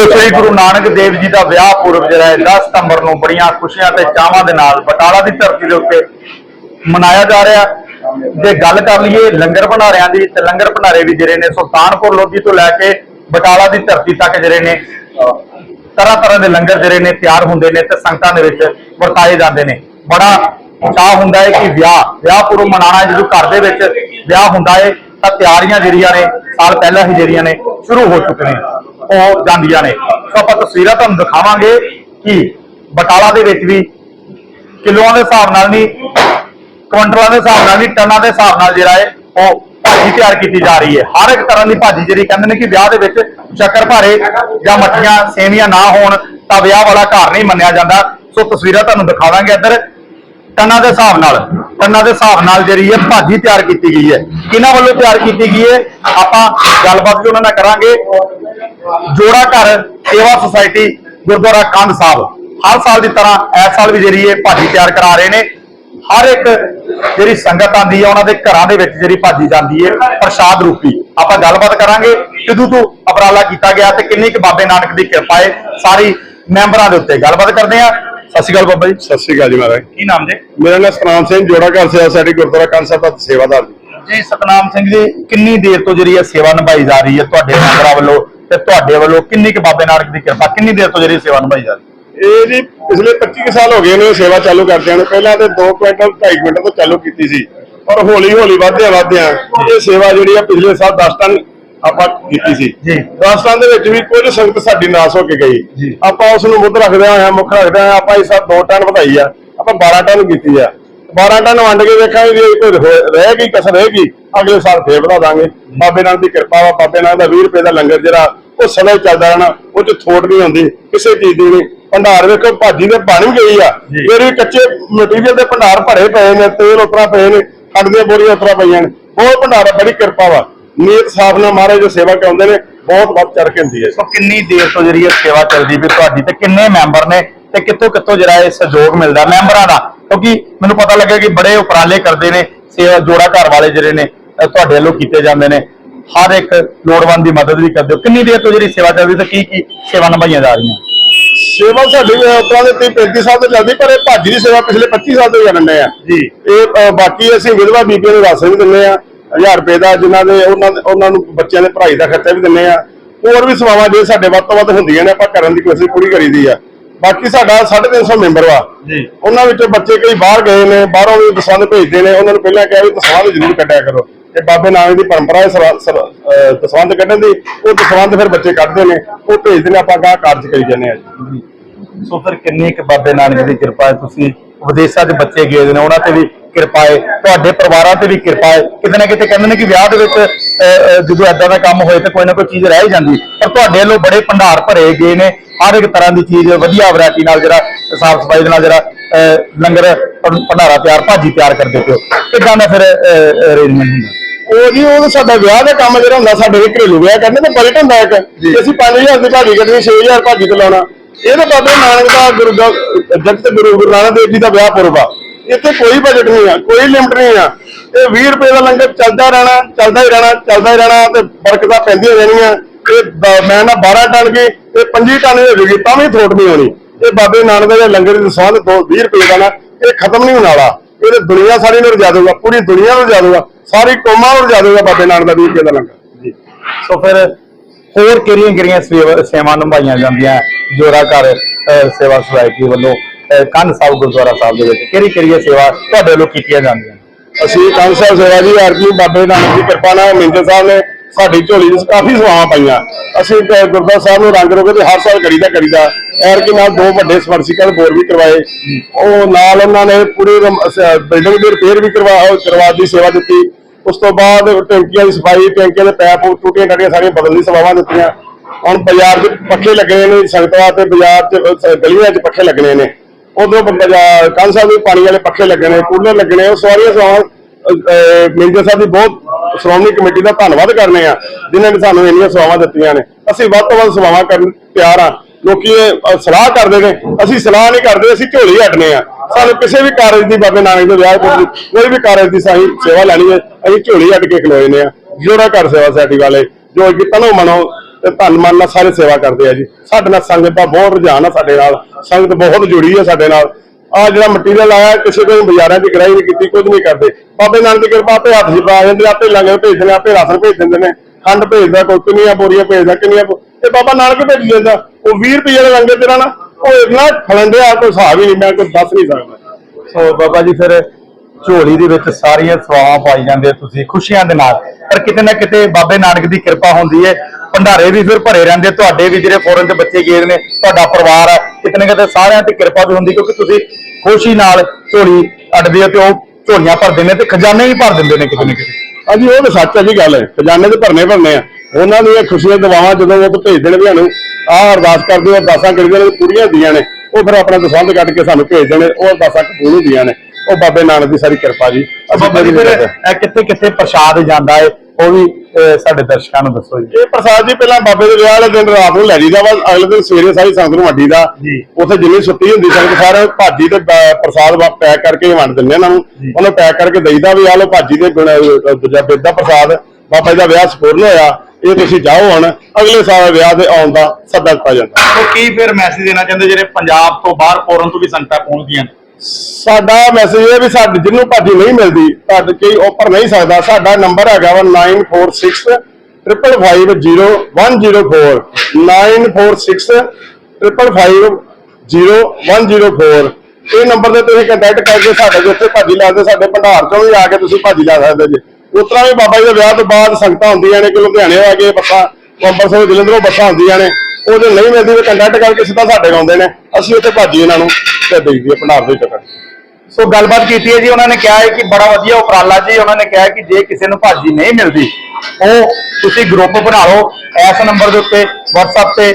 ਸ੍ਰੀ ਗੁਰੂ ਨਾਨਕ ਦੇਵ ਜੀ ਦਾ ਵਿਆਹ ਪੁਰਬ ਜਿਹੜਾ ਹੈ 10 ਸਤੰਬਰ ਨੂੰ ਬੜੀਆਂ ਖੁਸ਼ੀਆਂ ਤੇ ਚਾਵਾਂ ਦੇ ਨਾਲ ਬਟਾਲਾ ਦੀ ਧਰਤੀ ਦੇ ਉੱਤੇ ਮਨਾਇਆ ਜਾ ਰਿਹਾ ਜੇ ਗੱਲ ਕਰ ਲਈਏ ਲੰਗਰ ਭੰਡਾਰਿਆਂ ਦੀ, ਤੇ ਲੰਗਰ ਭੰਡਾਰੇ ਵੀ ਜਿਹੜੇ ਨੇ ਸੁਲਤਾਨਪੁਰ ਲੋਧੀ ਤੋਂ ਲੈ ਕੇ ਬਟਾਲਾ ਦੀ ਧਰਤੀ ਤੱਕ ਜਿਹੜੇ ਨੇ ਤਰ੍ਹਾਂ ਤਰ੍ਹਾਂ ਦੇ ਲੰਗਰ ਜਿਹੜੇ ਨੇ ਤਿਆਰ ਹੁੰਦੇ ਨੇ ਤੇ ਸੰਗਤਾਂ ਦੇ ਵਿੱਚ ਵਰਤਾਏ ਜਾਂਦੇ ਨੇ। ਬੜਾ ਚਾਹ ਹੁੰਦਾ ਹੈ ਕਿ ਵਿਆਹ ਵਿਆਹ ਪੁਰਬ ਮਨਾਉਣਾ ਜਦੋਂ ਘਰ ਦੇ ਵਿੱਚ ਵਿਆਹ ਹੁੰਦਾ ਹੈ, ਤਾਂ ਤਿਆਰੀਆਂ ਜਿਹੜੀਆਂ ਨੇ, ਸਾਲ ਪਹਿਲਾਂ ਹੀ ਜਿਹੜੀਆਂ ਨੇ, ਸ਼ੁਰੂ ਹੋ ਚੁੱਕੀਆਂ ਨੇ। ਹੋ ਜਾਂਦੀਆਂ ਨੇ। ਸੋ ਆਪਾਂ ਤਸਵੀਰਾਂ ਤੁਹਾਨੂੰ ਦਿਖਾਵਾਂਗੇ ਕਿ ਬਟਾਲਾ ਦੇ ਵਿੱਚ ਵੀ ਕਿਲੋਆਂ ਦੇ ਹਿਸਾਬ ਨਾਲ ਨਹੀਂ ਕੁਇੰਟਲਾਂ ਦੇ ਹਿਸਾਬ ਨਾਲ ਨਹੀਂ ਟਨਾਂ ਦੇ ਹਿਸਾਬ ਨਾਲ ਜਿਹੜਾ ਹੈ ਉਹ ਭਾਜੀ ਤਿਆਰ ਕੀਤੀ ਜਾ ਰਹੀ ਹੈ। ਹਰ ਇੱਕ ਤਰ੍ਹਾਂ ਦੀ ਭਾਜੀ ਜਿਹੜੀ ਕਹਿੰਦੇ ਨੇ ਕਿ ਵਿਆਹ ਦੇ ਵਿੱਚ ਸ਼ੱਕਰ ਭਾਰੇ ਜਾਂ ਮੱਠੀਆਂ ਸੇਵੀਆਂ ਨਾ ਹੋਣ ਤਾਂ ਵਿਆਹ ਵਾਲਾ ਘਰ ਨਹੀਂ ਮੰਨਿਆ ਜਾਂਦਾ। ਸੋ ਤਸਵੀਰਾਂ ਤੁਹਾਨੂੰ ਦਿਖਾਵਾਂਗੇ ਇੱਧਰ। ਟਨਾਂ ਦੇ ਹਿਸਾਬ ਨਾਲ ਟਨਾਂ ਦੇ ਹਿਸਾਬ ਨਾਲ ਜਿਹੜੀ ਹੈ ਭਾਜੀ ਤਿਆਰ ਕੀਤੀ ਗਈ ਹੈ। ਕਿਹਨਾਂ ਵੱਲੋਂ ਤਿਆਰ ਕੀਤੀ ਗਈ ਹੈ? ਆਪਾਂ ਗੱਲਬਾਤ ਵੀ ਉਹਨਾਂ ਨਾਲ ਕਰਾਂਗੇ। ਜੋੜਾ ਘਰ, ਸੇਵਾ ਸੁਸਾਇਟੀ, ਗੁਰਦੁਆਰਾ ਕੰਧ ਸਾਹਿਬ। ਹਰ ਸਾਲ ਦੀ ਤਰ੍ਹਾਂ ਇਸ ਸਾਲ ਵੀ ਜਿਹੜੀ ਹੈ ਭਾਜੀ ਤਿਆਰ ਕਰਾ ਰਹੇ ਨੇ। ਹਰ ਇੱਕ ਜਿਹੜੀ ਸੰਗਤ ਆਂਦੀ ਹੈ, ਉਹਨਾਂ ਦੇ ਘਰਾਂ ਦੇ ਵਿੱਚ ਜਿਹੜੀ ਭਾਜੀ ਜਾਂਦੀ ਹੈ, ਪ੍ਰਸ਼ਾਦ ਰੂਪੀ। ਆਪਾਂ ਗੱਲਬਾਤ ਕਰਾਂਗੇ ਕਿਦੋਂ ਤੋਂ ਉਪਰਾਲਾ ਕੀਤਾ ਗਿਆ ਤੇ ਕਿੰਨੀ ਕੁ ਬਾਬੇ ਨਾਨਕ ਦੀ ਕਿਰਪਾ ਹੈ, ਸਾਰੀ ਮੈਂਬਰਾਂ ਦੇ ਉੱਤੇ। ਗੱਲਬਾਤ ਕਰਦੇ ਆ ਸਤਿ ਸ਼੍ਰੀ ਅਕਾਲ ਬਾਬਾ ਜੀ। ਸਤਿ ਸ਼੍ਰੀ ਅਕਾਲ ਜੀ ਮਹਾਰਾਜ। ਕੀ ਨਾਮ ਜੀ? ਮੇਰਾ ਨਾਮ ਸਤਨਾਮ ਸਿੰਘ ਜੋੜਾ ਘਰ ਸੇਵਾ ਸਾਡੀ ਗੁਰਦੁਆਰਾ ਸਾਹਿਬ ਦਾ ਸੇਵਾਦਾਰ ਜੀ। ਜੀ ਸਤਨਾਮ ਸਿੰਘ ਜੀ ਕਿੰਨੀ ਦੇਰ ਤੋਂ ਜਿਹੜੀ ਇਹ ਸੇਵਾ ਨਿਭਾਈ ਜਾ ਰਹੀ ਹੈ ਤੁਹਾਡੇ ਮੈਂਬਰਾਂ ਵੱਲੋਂ ਤੇ ਤੁਹਾਡੇ ਵੱਲੋਂ ਕਿੰਨੀ ਕੁ ਬਾਬੇ ਨਾਨਕ ਦੀ ਕਿਰਪਾ ਕਿੰਨੀ ਦੇਰ ਤੋਂ ਜਿਹੜੀ ਸੇਵਾ ਨਿਭਾਈ ਜਾ ਰਹੀ? ਹੈ ਇਹ ਜੀ ਪਿਛਲੇ 25 ਕੁ ਸਾਲ ਹੋ ਗਏ ਨੇ ਸੇਵਾ ਚਾਲੂ ਕਰਦਿਆਂ ਨੂੰ ਪਹਿਲਾਂ ਤੇ 2 ਕੁਇੰਟਲ 2.5 ਕੁਇੰਟਲ ਤੋਂ ਚਾਲੂ ਕੀਤੀ ਸੀ। ਪਰ ਹੌਲੀ ਹੌਲੀ ਵਧਦਿਆਂ ਵਧਦਿਆਂ ਇਹ ਸੇਵਾ ਜਿਹੜੀ ਆ ਪਿਛਲੇ ਸਾਲ 10 ਟਨ ਆਪਾਂ ਕੀਤੀ ਸੀ। ਜੀ। 10 ਟਨ ਦੇ ਵਿੱਚ ਵੀ ਕੁਝ ਸੰਗਤ ਸਾਡੀ ਨਾਸ ਹੋ ਕੇ ਗਈ। ਆਪਾਂ ਉਸ ਨੂੰ ਮੁੱਢ ਰੱਖਦੇ ਹੋਇਆ ਮੁੱਖ ਰੱਖਦੇ ਹੋਇਆ ਆਪਾਂ ਇਸ 2 ਟਨ ਵਧਾਈ ਆ। ਆਪਾਂ 12 ਟਨ ਕੀਤੀ ਆ। 12 ਟਨ ਵੰਡ ਕੇ ਵੇਖਾਂਗੇ ਜੇ ਕੋਈ ਹੋ- ਰਹੇਗੀ ਕਸਰ ਰਹੇਗੀ ਅਗਲੇ ਸਾਲ ਫੇਰ ਵਧਾ ਦਾਂਗੇ। ਬਾਬੇ ਨਾਨਕ ਦੀ ਕਿਰਪਾ ਵਾ। ਬਾਬੇ ਨਾਨਕ ਦਾ 20 ਰੁਪਏ ਦਾ ਲੰਗਰ ਜਿਹੜਾ ਉਹ ਸਦਾ ਚੱਲਦਾ ਰਹਿਣਾ। ਉਹ ਚ ਥੋੜ ਨਹੀਂ ਹੁੰਦੀ ਕਿਸੇ ਚੀਜ਼ ਦੀ ਨਹੀਂ। ਭੰਡਾਰ ਵੇਖੋ ਭਾਜੀ ਦੇ ਬਣ ਗਈ ਆ। ਫਿਰ ਵੀ ਕੱਚੇ ਮਟੀਰੀਅਲ ਦੇ ਭੰਡਾਰ ਭਰੇ ਪਏ ਨੇ ਤੇਲ ਉਤਰਾ ਪਏ ਨੇ ਖੰਡ ਦੀਆਂ ਬੋਰੀਆਂ ਉਤਰਾ ਪਈਆਂ ਨੇ। ਬਹੁਤ ਭੰਡਾਰ ਬੜੀ ਕਿਰਪਾ ਵਾ। ਨੀਤ ਸਾਫ਼ ਨਾਲ ਮਹਾਰਾਜ ਜੋ ਸੇਵਾ ਕਰਾਉਂਦੇ ਨੇ ਬਹੁਤ ਵੱਧ ਚੜ ਕੇ ਹੁੰਦੀ ਹੈ। ਸੋ ਕਿੰਨੀ ਦੇਰ ਤੋਂ ਜਿਹੜੀ ਇਹ ਸੇਵਾ ਚੱਲਦੀ ਵੀ ਤੁਹਾਡੀ ਤੇ ਕਿੰਨੇ ਮੈਂਬਰ ਨੇ ਤੇ ਕਿੱਥੋਂ ਕਿੱਥੋਂ ਜਿਹੜਾ ਇਹ ਸਹਿਯੋਗ ਮਿਲਦਾ ਮੈਂਬਰਾਂ ਦਾ? ਕਿਉਂਕਿ ਮੈਨੂੰ ਪਤਾ ਲੱਗਿਆ ਕਿ ਬੜੇ ਉਪਰਾਲੇ ਕਰਦੇ ਨੇ ਸੇਵਾ ਜੋੜਾ ਘਰ ਵਾਲੇ ਜਿਹੜੇ ਨੇ ਤੁਹਾਡੇ ਵੱਲੋਂ ਕੀਤੇ ਜਾਂਦੇ ਨੇ। ਹਰ ਇੱਕ ਲੋੜਵੰਦ ਦੀ ਮਦਦ ਵੀ ਕਰਦੇ ਹੋ। ਕਿੰਨੀ ਦੇਰ ਤੋਂ ਜਿਹੜੀ ਸੇਵਾ ਚੱਲਦੀ ਤੇ ਕੀ ਕੀ ਸੇਵਾ ਨਿਭਾਈਆਂ ਜਾ ਰਹੀਆਂ? ਸੇਵਾ ਸਾਡੀ ਉਤਰਾ ਦੇ 30 35 ਸਾਲ ਤੋਂ ਚੱਲਦੀ ਪਰ ਇਹ ਭਾਜੀ ਦੀ ਸੇਵਾ ਪਿਛਲੇ 25 ਸਾਲ ਤੋਂ ਕਰਨ ਆ। ਜੀ। ਇਹ ਬਾਕੀ ਅਸੀਂ ਵਿਧਵਾ ਬੀਬੀਆਂ ਨੂੰ ਰਾਸ਼ਨ ਵੀ ਦਿੰਦੇ ਆ। 1000 ਰੁਪਏ ਦਾ ਜਿਨ੍ਹਾਂ ਦੇ ਉਹਨਾਂ ਉਹਨਾਂ ਨੂੰ ਬੱਚਿਆਂ ਦੇ ਪੜ੍ਹਾਈ ਦਾ ਖਰਚਾ ਵੀ ਦਿੰਦੇ ਆ। ਹੋਰ ਵੀ ਸੇਵਾਵਾਂ ਜੇ ਸਾਡੇ ਵੱਧ ਤੋਂ ਵੱਧ ਹੁੰਦੀਆਂ ਨੇ ਆਪਾਂ ਕਰਨ ਦੀ ਕੋਸ਼ਿਸ਼ ਪੂਰੀ ਕਰੀਦੀ ਆ। ਬਾਕੀ ਸਾਡਾ 350 ਮੈਂਬਰ ਵਾ। ਜੀ। ਉਹਨਾਂ ਵਿੱਚੋਂ ਬੱਚੇ ਕਈ ਬਾਹਰ ਗਏ ਨੇ ਬਾਹਰੋਂ ਵੀ ਦਸਵੰਧ ਭੇਜਦੇ ਨੇ। ਉਹਨਾਂ ਨੂੰ ਪਹਿਲਾਂ ਕਿਹਾ ਵੀ ਦਸਵੰਧ ਜ਼ਰੂਰ ਕੱਢਿਆ ਕਰੋ। ਤੇ ਬਾਬੇ ਨਾਨਕ ਦੀ ਪਰੰਪਰਾ ਹੈ ਦਸਵੰਧ ਕੱਢਣ ਦੀ। ਉਹ ਦਸਵੰਧ ਫਿਰ ਬੱਚੇ ਕੱਢਦੇ ਨੇ। ਉਹ ਭੇਜਦੇ ਨੇ ਆਪਾਂ ਗਾਹ ਕਾਰਜ ਕਰੀ ਜਾਂਦੇ ਆ ਜੀ। ਸੋ ਫਿਰ ਕਿੰਨੀ ਕੁ ਬਾਬੇ ਨਾਨਕ ਦੀ ਕਿਰਪਾ ਤੁਸੀਂ ਵਿਦੇਸ਼ਾਂ ਦੇ ਬੱਚੇ ਗਏ ਨੇ ਉਹਨਾਂ ਤੇ ਵੀ ਕਿਰਪਾ ਹੈ ਤੁਹਾਡੇ ਪਰਿਵਾਰਾਂ ਤੇ ਵੀ ਕਿਰਪਾ ਹੈ ਕਿਤੇ ਨਾ ਕਿਤੇ ਕਹਿੰਦੇ ਨੇ ਕਿ ਵਿਆਹ ਦੇ ਵਿੱਚ ਜਦੋਂ ਐਦਾਂ ਦਾ ਕੰਮ ਹੋਏ ਤਾਂ ਕੋਈ ਨਾ ਕੋਈ ਚੀਜ਼ ਰਹਿ ਹੀ ਜਾਂਦੀ। ਪਰ ਤੁਹਾਡੇ ਵੱਲੋਂ ਬੜੇ ਭੰਡਾਰ ਭਰੇ ਗਏ ਨੇ। ਹਰ ਇੱਕ ਤਰ੍ਹਾਂ ਦੀ ਚੀਜ਼ ਵਧੀਆ ਵੈਰਾਈਟੀ ਨਾਲ ਜਿਹੜਾ ਸਾਫ਼ ਸਫ਼ਾਈ ਦੇ ਨਾਲ ਜਿਹੜਾ ਲੰਗਰ ਭੰਡਾਰਾ ਤਿਆਰ ਭਾਜੀ ਤਿਆਰ ਕਰਦੇ ਪਿਓ ਕਿਦਾਂ ਦਾ ਫਿਰ ਅਰੇਂਜਮੈਂਟ ਹੁੰਦਾ? ਉਹ ਜੀ ਉਹ ਸਾਡਾ ਵਿਆਹ ਦਾ ਕੰਮ ਜਿਹੜਾ ਹੁੰਦਾ ਸਾਡੇ ਵੀ ਘਰੇਲੂ ਵਿਆਹ ਕਰਨੇ ਤੇ ਬਜਟ ਹੁੰਦਾ ਇੱਕ। ਅਸੀਂ 5000 ਦੀ ਭਾਜੀ ਕੱਢਣੀ 6000 ਭਾਜੀ ਤੇ ਲਾਉਣਾ। ਇਹ ਤਾਂ ਬਾਬੇ ਨਾਨਕ ਦਾ ਗੁਰੂ ਦਾ ਜਗਤ ਗੁਰੂ ਗੁਰੂ ਨਾਨਕ ਦੇਵ ਜੀ ਦਾ ਵਿਆਹ ਪੁਰਬ ਆ। ਇੱਥੇ ਕੋਈ ਬਜਟ ਨਹੀਂ ਆ, ਕੋਈ ਲਿਮਟ ਨਹੀਂ ਆ। ਇਹ 20 ਰੁਪਏ ਦਾ ਲੰਗਰ ਚੱਲਦਾ ਰਹਿਣਾ, ਚੱਲਦਾ ਹੀ ਰਹਿਣਾ, ਚੱਲਦਾ ਹੀ ਰਹਿਣਾ ਤੇ ਬਰਕਤਾਂ ਪੈਂਦੀਆਂ ਰਹਿਣੀਆਂ। ਇਹ ਮੈਂ ਨਾ 12 ਟਨ ਕੀ ਇਹ 25 ਟਨ ਹੋ ਜੂਗੀ ਤਾਂ ਵੀ ਥੋਟ ਨਹੀਂ ਹੋਣੀ। ਇਹ ਬਾਬੇ ਨਾਨਕ ਦੇ ਲੰਗਰ ਦੀ ਸਵਾਦ 20 ਰੁਪਏ ਦਾ ਨਾ, ਇਹ ਖਤਮ ਨਹੀਂ ਹੋਣ ਵਾਲਾ। ਇਹ ਤਾਂ ਦੁਨੀਆ ਸਾਰੀ ਨੂੰ ਰਜਾ ਦੇਊਗਾ, ਪੂਰੀ ਦੁਨੀਆ ਨੂੰ ਰਜਾ ਦੇਊਗਾ, ਸਾਰੀ ਕੌਮਾਂ ਨੂੰ ਰਜਾ ਦੇਊਗਾ ਬਾਬੇ ਨਾਨਕ ਦਾ 20 ਰੁਪਏ ਦਾ ਲੰਗਰ। ਜੀ। ਸੋ ਫਿਰ ਹੋਰ ਕਿਹੜੀਆਂ ਕਿਹੜੀਆਂ ਸੇਵਾ ਸੇਵਾ ਨਿਭਾਈਆਂ ਜਾਂਦੀਆਂ? ਜੋਰਾ ਘਰ ਸੇਵਾ ਸੁਸਾਇਟੀ ਵੱਲੋਂ ਕੰਨ ਸਾਹਿਬ ਗੁਰਦੁਆਰਾ ਸਾਹਿਬ ਦੇ ਵਿੱਚ ਕਿਹੜੀ ਕਿਹੜੀ ਸੇਵਾ ਤੁਹਾਡੇ ਵੱਲੋਂ ਕੀਤੀਆਂ ਜਾਂਦੀਆਂ? ਅਸੀਂ ਕੰਨ ਸਾਹਿਬ ਸੇਵਾ ਜੀ ਆਰਜੀ ਬਾਬੇ ਨਾਨਕ ਦੀ ਕਿਰਪਾ ਨਾਲ ਮਿੰਜਰ ਸਾਹਿਬ ਨੇ ਸਾਡੀ ਝੋਲੀ ਵਿੱਚ ਕਾਫੀ ਸੇਵਾਵਾਂ ਪਾਈਆਂ। ਅਸੀਂ ਗੁਰਦੁਆਰਾ ਸਾਹਿਬ ਨੂੰ ਰੰਗ ਰੋਗੇ ਤੇ ਹਰ ਸਾਲ ਕਰੀਦਾ ਕਰੀਦਾ ਐਰ ਕੇ ਨਾਲ ਦੋ ਵੱਡੇ ਸਮਰਸੀਕਲ ਬੋਰ ਵੀ ਕਰਵਾਏ। ਉਹ ਨਾਲ ਉਹਨਾਂ ਨੇ ਪੂਰੀ ਬਿਲਡਿੰਗ ਦੀ ਰਿਪੇਅਰ ਵੀ ਕਰਵਾ ਕਰਵਾ ਦੀ ਸੇਵਾ ਦਿੱਤੀ। ਉਸ ਤੋਂ ਬਾਅਦ ਟੈਂਕੀਆਂ ਦੀ ਸਫ਼ਾਈ, ਟੈਂਕੀਆਂ ਦੇ ਪੈਪ ਟੂਟੀਆਂ ਟਾਟੀਆਂ ਸਾਰੀਆਂ ਬਦਲਣ ਦੀ ਸੇਵਾਵਾਂ ਦਿੱਤੀਆਂ। ਹੁਣ ਬਾਜ਼ਾਰ 'ਚ ਪੱਖੇ ਲੱਗਣੇ ਨੇ, ਸੰਗਤਾਂ ਤੇ ਬਾਜ਼ਾਰ 'ਚ ਗਲੀਆਂ 'ਚ ਪੱਖੇ ਲੱਗਣੇ ਨੇ। ਉਧਰੋਂ ਬਾਜ਼ਾਰ ਕੰਨ ਸਾਹਿਬ ਦੇ ਪਾਣੀ ਵਾਲੇ ਪੱਖੇ ਲੱਗਣੇ ਕੂਲਰ ਲੱਗਣੇ ਉਹ ਸਾਰੀਆਂ ਸੇਵਾਵਾਂ ਮੇਜਰ ਸਾਹਿਬ ਦੀ ਬਹੁਤ ਸ਼੍ਰੋਮਣੀ ਕਮੇਟੀ ਦਾ ਧੰਨਵਾਦ ਕਰਨੇ ਆ, ਜਿਨ੍ਹਾਂ ਨੇ ਸਾਨੂੰ ਇੰਨੀਆਂ ਸੇਵਾਵਾਂ ਦਿੱਤੀਆਂ ਨੇ। ਅਸੀਂ ਵੱਧ ਤੋਂ ਵੱਧ ਸੇਵਾਵਾਂ ਕਰਨ ਤਿਆਰ ਆ। ਲੋਕੀ ਸਲਾਹ ਕਰਦੇ ਨੇ, ਅਸੀਂ ਸਲਾਹ ਨਹੀਂ ਕਰਦੇ, ਅਸੀਂ ਝੋਲੀ ਹਟਨੇ ਆ। ਸਾਨੂੰ ਕਿਸੇ ਵੀ ਕਾਰਜ ਦੀ ਬਾਬੇ ਨਾਨਕ ਦੇ ਵਿਆਹ ਕੋਈ ਕੋਈ ਵੀ ਕਾਰਜ ਦੀ ਸਾਈ ਸੇਵਾ ਲੈਣੀ ਹੈ, ਅਸੀਂ ਝੋਲੀ ਹਟ ਕੇ ਖਲੋਏ ਨੇ ਆ। ਜੋੜਾ ਘਰ ਸੇਵਾ ਸਾਡੀ ਵਾਲੇ, ਜੋ ਕਿ ਤਨੋ ਮਨੋ ਤੇ ਧੰਨ ਮਨ ਨਾਲ ਸਾਰੇ ਸੇਵਾ ਕਰਦੇ ਆ ਜੀ। ਸਾਡੇ ਨਾਲ ਸੰਗਤ ਦਾ ਬਹੁਤ ਰੁਝਾਨ ਆ ਸਾਡੇ ਨਾਲ। ਸੰਗਤ ਬਹੁਤ ਜੁੜੀ ਆ ਸਾਡੇ ਨਾਲ। ਆ ਜਿਹੜਾ ਮਟੀਰੀਅਲ ਆਇਆ, ਕਿਸੇ ਕੋਈ ਬਾਜ਼ਾਰਾਂ 'ਚ ਗਰਾਈ ਨਹੀਂ ਕੀਤੀ, ਕੁਝ ਨਹੀਂ ਕਰਦੇ। ਬਾਬੇ ਨਾਨਕ ਦੀ ਕਿਰਪਾ ਆਪੇ ਹੱਥ 'ਚ ਪਾ ਜਾਂਦੇ ਆਪੇ ਲੰਗਰ ਭੇਜਦੇ ਨੇ ਆਪੇ ਰਾਸ਼ਨ ਭੇਜ ਦਿੰਦੇ ਨੇ। ਖੰਡ ਭੇਜਦਾ, ਕੋਈ ਕਿੰਨੀਆਂ ਬੋਰੀਆਂ ਭੇਜਦਾ, ਕਿੰਨੀਆਂ ਬੋ- ਇਹ ਬਾਬਾ ਨਾਨਕ ਭੇਜ ਦਿੰਦਾ ਉਹ 20 ਰੁਪਏ ਦਾ ਲੰਗਰ ਤੇਰਾ ਨਾ, ਉਹ ਇੰਨਾ ਖਲੰਦੇ ਕੋਈ ਹਿਸਾਬ ਹੀ ਨਹੀਂ, ਮੈਂ ਕੁਝ ਦੱਸ ਨਹੀਂ ਸਕਦਾ। ਸੋ ਬਾਬਾ ਜੀ, ਫਿਰ ਝੋਲੀ ਦੇ ਵਿੱਚ ਸਾਰੀਆਂ ਸਵਾਵਾਂ ਪਾਈ ਜਾਂਦੇ ਤੁਸੀਂ, ਖੁਸ਼ੀਆਂ ਦੇ ਨਾਲ। ਪਰ ਕਿਤੇ ਨਾ ਕਿਤੇ ਬਾਬੇ ਨਾਨਕ ਦੀ ਕਿਰਪਾ ਹੁੰਦੀ ਹੈ ਭੰਡਾਰੇ ਵੀ ਫਿਰ ਭਰੇ ਰਹਿੰਦੇ ਤੁਹਾਡੇ ਵੀ ਜਿਹੜੇ ਫੋਰਨ ਦੇ ਬੱਚੇ ਗਏ ਨੇ ਤੁਹਾਡਾ ਪਰਿਵਾਰ ਹੈ ਕਿਤੇ ਨਾ ਕਿਤੇ ਸਾਰਿਆਂ ਤੇ ਕਿਰਪਾ ਵੀ ਹੁੰਦੀ ਕਿਉਂਕਿ ਤੁਸੀਂ ਖੁਸ਼ੀ ਨਾਲ ਝੋਲੀ ਅੜਦੇ ਹੋ ਤੇ ਉਹ ਝੋਲੀਆਂ ਭਰਦੇ ਨੇ ਤੇ ਖਜ਼ਾਨੇ ਵੀ ਭਰ ਦਿੰਦੇ ਨੇ ਕਿਤੇ ਨਾ ਕਿਤੇ। ਹਾਂਜੀ ਉਹ ਤਾਂ ਸੱਚ ਹੈ ਜੀ ਗੱਲ ਹੈ ਖਜ਼ਾਨੇ ਤੇ ਭਰਨੇ ਭਰਨੇ ਆ। ਉਹਨਾਂ ਦੀਆਂ ਖੁਸ਼ੀਆਂ ਦਵਾਵਾਂ ਜਦੋਂ ਉਹ ਭੇਜਦੇ ਨੇ ਵੀ ਸਾਨੂੰ ਆਹ ਅਰਦਾਸ ਕਰਦੇ ਆ ਅਰਦਾਸਾਂ ਕਰਦੇ ਨੇ ਪੂਰੀਆਂ ਹੁੰਦੀਆਂ ਨੇ। ਉਹ ਫਿਰ ਆਪਣਾ ਦਸਵੰਧ ਕੱਢ ਕੇ ਸਾਨੂੰ ਭੇਜਦੇ ਨੇ ਉਹ ਅਰਦਾਸਾਂ ਕਬੂਲ ਹੁੰਦੀਆਂ ਨੇ। ਉਹ ਬਾਬੇ ਨਾਨਕ ਦੀ ਸਾਰੀ ਕਿਰਪਾ ਜੀ। ਅਸੀਂ। ਇਹ ਕਿੱਥੇ ਕਿੱਥੇ ਪ੍ਰਸ਼ਾਦ ਜਾਂਦਾ ਹੈ ਉਹ ਵੀ ਸਾਡੇ ਦਰਸ਼ਕਾਂ ਨੂੰ ਦੱਸੋ ਜੀ। ਇਹ ਪ੍ਰਸਾਦ ਜੀ ਪਹਿਲਾਂ ਬਾਬੇ ਦੇ ਵਿਆਹ ਵਾਲੇ ਦਿਨ ਰਾਤ ਨੂੰ ਲੈ ਜੀਦਾ ਵਾ ਅਗਲੇ ਦਿਨ ਸਵੇਰੇ ਸਾਰੀ ਸੰਗਤ ਨੂੰ ਵੰਡੀ ਦਾ। ਉੱਥੇ ਜਿੰਨੀ ਸੁੱਤੀ ਹੁੰਦੀ ਸੰਗਤ ਸਾਰੇ ਭਾਜੀ ਤੇ ਪ੍ਰਸਾਦ ਪੈਕ ਕਰਕੇ ਵੰਡ ਦਿੰਦੇ ਇਹਨਾਂ ਨੂੰ। ਉਹਨੂੰ ਪੈਕ ਕਰਕੇ ਦੇਈਦਾ ਵੀ ਆ ਲਓ ਭਾਜੀ ਦੇ ਦੂਜਾ ਬੇਦ ਪ੍ਰਸਾਦ। ਬਾਬਾ ਜੀ ਦਾ ਵਿਆਹ ਸਪੂਰਨ ਹੋਇਆ ਇਹ ਤੁਸੀਂ ਜਾਓ ਹੁਣ ਅਗਲੇ ਸਾਲ ਵਿਆਹ ਦੇ ਆਉਣ ਦਾ ਸੱਦਾ ਦਿੱਤਾ ਜਾਂਦਾ। ਸੋ ਕੀ ਫਿਰ ਮੈਸੇਜ ਦੇਣਾ ਚਾਹੁੰਦੇ ਜਿਹੜੇ ਪੰਜਾਬ ਤੋਂ ਬਾਹਰ ਫੋਰਨ ਤੋਂ ਵੀ ਸੰਗਤਾਂ ਪਹੁੰਚਦੀਆਂ ਸਾਡਾ ਮੈਸੇਜ ਹੈ ਵੀ ਸਾਡੇ ਜਿਹਨੂੰ ਭਾਜੀ ਨਹੀਂ ਮਿਲਦੀ, ਤੁਹਾਡੇ ਕੋਈ ਆਫਰ ਨਹੀਂ ਸਕਦਾ। ਸਾਡਾ ਨੰਬਰ ਹੈਗਾ ਵਾ 946 5500104 946 ਇਹ ਨੰਬਰ ਤੇ ਤੁਸੀਂ ਕੰਟੈਕਟ ਕਰਕੇ ਸਾਡੇ ਜਿੱਥੇ ਭਾਜੀ ਲਾਦੇ ਸਾਡੇ ਭੰਡਾਰ ਚੋਂ ਵੀ ਆ ਕੇ ਤੁਸੀਂ ਭਾਜੀ ਲਾ ਸਕਦੇ ਜੀ। ਉਸ ਤਰ੍ਹਾਂ ਵੀ ਬਾਬਾ ਜੀ ਦੇ ਵਿਆਹ ਤੋਂ ਬਾਅਦ ਸੰਗਤਾਂ ਹੁੰਦੀਆਂ ਨੇ, ਕਿ ਲੁਧਿਆਣੇ ਆ ਕੇ ਬੱਸਾਂ, ਅੰਮ੍ਰਿਤਸਰ, ਜਲੰਧਰੋਂ ਬੱਸਾਂ ਹੁੰਦੀਆਂ ਨੇ, ਉਹ ਜੇ ਨਹੀਂ ਮਿਲਦੀ ਤਾਂ ਕੰਟੈਕਟ ਕਰਕੇ ਸਿੱਧਾ ਸਾਡੇ ਆਉਂਦੇ ਨੇ। ਅਸੀਂ ਉੱਥੇ ਭਾਜੀ ਇਹਨਾਂ ਨੂੰ ਤੇ ਦੇਈ ਦੀ ਭੰਡਾਰ ਦੇ ਚੱਕਰ। ਸੋ ਗੱਲਬਾਤ ਕੀਤੀ ਹੈ ਜੀ, ਉਹਨਾਂ ਨੇ ਕਿਹਾ ਹੈ ਕਿ ਬੜਾ ਵਧੀਆ ਉਪਰਾਲਾ ਜੀ, ਉਹਨਾਂ ਨੇ ਕਿਹਾ ਕਿ ਜੇ ਕਿਸੇ ਨੂੰ ਭਾਜੀ ਨਹੀਂ ਮਿਲਦੀ, ਉਹ ਤੁਸੀਂ ਗਰੁੱਪ ਬਣਾ ਲਓ, ਇਸ ਨੰਬਰ ਦੇ ਉੱਤੇ, WhatsApp ਤੇ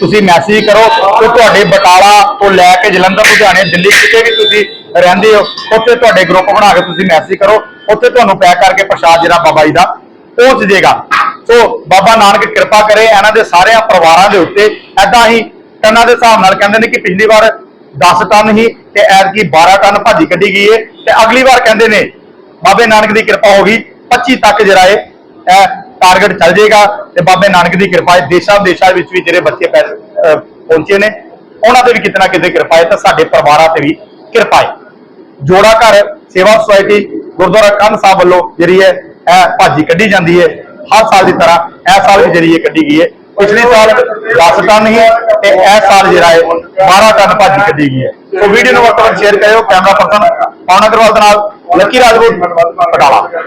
ਤੁਸੀਂ ਮੈਸੇਜ ਕਰੋ ਤੇ ਤੁਹਾਡੇ ਬਟਾਲਾ ਤੋਂ ਲੈ ਕੇ ਜਲੰਧਰ, ਲੁਧਿਆਣੇ, ਦਿੱਲੀ ਕਿਤੇ ਵੀ ਤੁਸੀਂ ਰਹਿੰਦੇ ਹੋ, ਉੱਥੇ ਤੁਹਾਡੇ ਗਰੁੱਪ ਬਣਾ ਕੇ ਤੁਸੀਂ ਮੈਸੇਜ ਕਰੋ, ਉੱਥੇ ਤੁਹਾਨੂੰ ਪੈਕ ਕਰਕੇ ਪ੍ਰਸ਼ਾਦ ਜਿਹੜਾ ਬਾਬਾ ਜੀ ਦਾ ਪਹੁੰਚ ਜਾਏਗਾ ਸੋ ਬਾਬਾ ਨਾਨਕ ਕਿਰਪਾ ਕਰੇ, ਇਹਨਾਂ ਦੇ ਸਾਰਿਆਂ ਪਰਿਵਾਰਾਂ ਦੇ ਉੱਤੇ ਐਦਾਂ ਹੀ ਟਨਾਂ ਦੇ ਹਿਸਾਬ ਨਾਲ ਕਹਿੰਦੇ ਨੇ ਕਿ ਪਿਛਲੀ ਵਾਰ 10 ਟਨ ਹੀ ਤੇ ਐਤਕੀ 12 ਟਨ ਭਾਜੀ ਕੱਢੀ ਗਈ ਹੈ ਤੇ ਅਗਲੀ ਵਾਰ ਕਹਿੰਦੇ ਨੇ, ਬਾਬੇ ਨਾਨਕ ਦੀ ਕਿਰਪਾ ਹੋ ਗਈ 25 ਤੱਕ ਜਿਹੜਾ ਇਹ ਇਹ ਟਾਰਗੇਟ ਚੱਲ ਜਾਏਗਾ ਤੇ ਬਾਬੇ ਨਾਨਕ ਦੀ ਕਿਰਪਾ ਹੈ ਦੇਸ਼ਾਂ ਵਿਦੇਸ਼ਾਂ ਵਿੱਚ ਵੀ ਜਿਹੜੇ ਬੱਚੇ ਪੈ- ਪਹੁੰਚੇ ਨੇ, ਉਹਨਾਂ ਤੇ ਵੀ ਕਿਤੇ ਨਾ ਕਿਤੇ ਕਿਰਪਾ ਹੈ ਤਾਂ ਸਾਡੇ ਪਰਿਵਾਰਾਂ ਤੇ ਵੀ ਕਿਰਪਾ ਏ। ਜੋੜਾ ਘਰ, ਸੇਵਾ ਸੁਸਾਇਟੀ, ਗੁਰਦੁਆਰਾ ਕੰਧ ਸਾਹਿਬ ਵੱਲੋਂ ਜਿਹੜੀ ਹੈ ਇਹ ਭਾਜੀ ਕੱਢੀ ਜਾਂਦੀ ਹੈ ਹਰ ਸਾਲ ਦੀ ਤਰ੍ਹਾਂ ਇਸ ਸਾਲ ਵੀ ਜਿਹੜੀ ਹੈ ਕੱਢੀ ਗਈ ਹੈ ਪਿਛਲੇ ਸਾਲ 10 ਟਨ ਹੀ ਤੇ ਇਸ ਸਾਲ ਜਿਹੜਾ ਹੈ 12 ਟਨ ਭਾਜੀ ਕੱਢੀ ਗਈ ਹੈ। ਸੋ ਵੀਡੀਓ ਨੂੰ ਵੱਧ ਤੋਂ ਵੱਧ ਸ਼ੇਅਰ ਕਰਿਓ ਕੈਮਰਾ ਪਰਸਨ ਪਵਨ ਅਗਰਵਾਲ ਦੇ ਨਾਲ ਲੱਕੀ ਰਾਜਪੂਤ ਬਟਾਲਾ